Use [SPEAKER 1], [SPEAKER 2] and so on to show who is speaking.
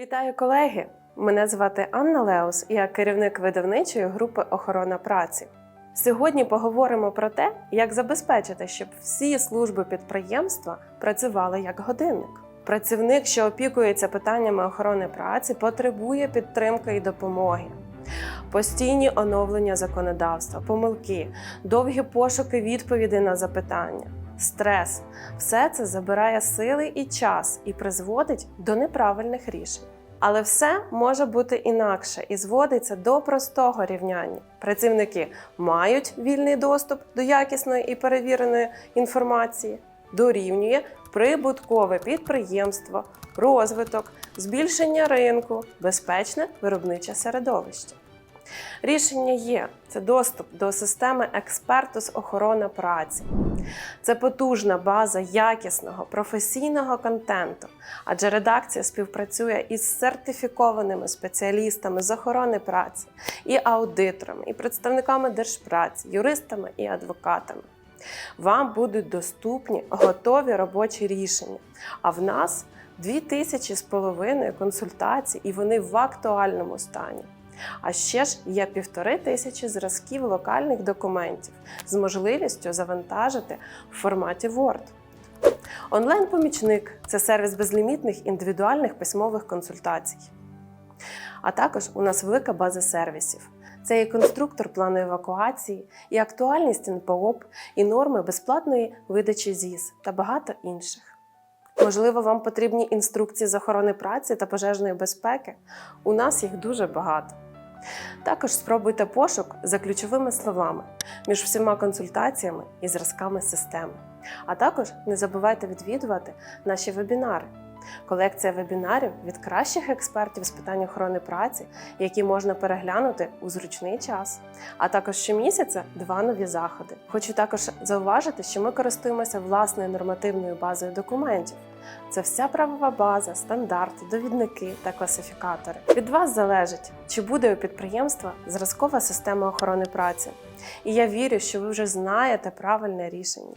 [SPEAKER 1] Вітаю колеги! Мене звати Анна Леус, я керівник видавничої групи охорона праці. Сьогодні поговоримо про те, як забезпечити, щоб всі служби підприємства працювали як годинник. Працівник, що опікується питаннями охорони праці, потребує підтримки і допомоги. Постійні оновлення законодавства, помилки, довгі пошуки відповідей на запитання, стрес все це забирає сили і час і призводить до неправильних рішень. Але все може бути інакше і зводиться до простого рівняння. Працівники мають вільний доступ до якісної і перевіреної інформації, дорівнює прибуткове підприємство, розвиток, збільшення ринку, безпечне виробниче середовище. Рішення є: це доступ до системи експерту з охорони праці. Це потужна база якісного професійного контенту, адже редакція співпрацює із сертифікованими спеціалістами з охорони праці, і аудиторами, і представниками держпраці, юристами і адвокатами. Вам будуть доступні готові робочі рішення. А в нас дві тисячі з половиною консультацій, і вони в актуальному стані. А ще ж є півтори тисячі зразків локальних документів з можливістю завантажити в форматі Word. Онлайн-помічник це сервіс безлімітних індивідуальних письмових консультацій. А також у нас велика база сервісів. Це і конструктор плану евакуації, і актуальність НПОП, і норми безплатної видачі ЗІС та багато інших. Можливо, вам потрібні інструкції з охорони праці та пожежної безпеки. У нас їх дуже багато. Також спробуйте пошук за ключовими словами між всіма консультаціями і зразками системи. А також не забувайте відвідувати наші вебінари. Колекція вебінарів від кращих експертів з питань охорони праці, які можна переглянути у зручний час. А також щомісяця два нові заходи. Хочу також зауважити, що ми користуємося власною нормативною базою документів. Це вся правова база, стандарти, довідники та класифікатори. Від вас залежить, чи буде у підприємства зразкова система охорони праці. І я вірю, що ви вже знаєте правильне рішення.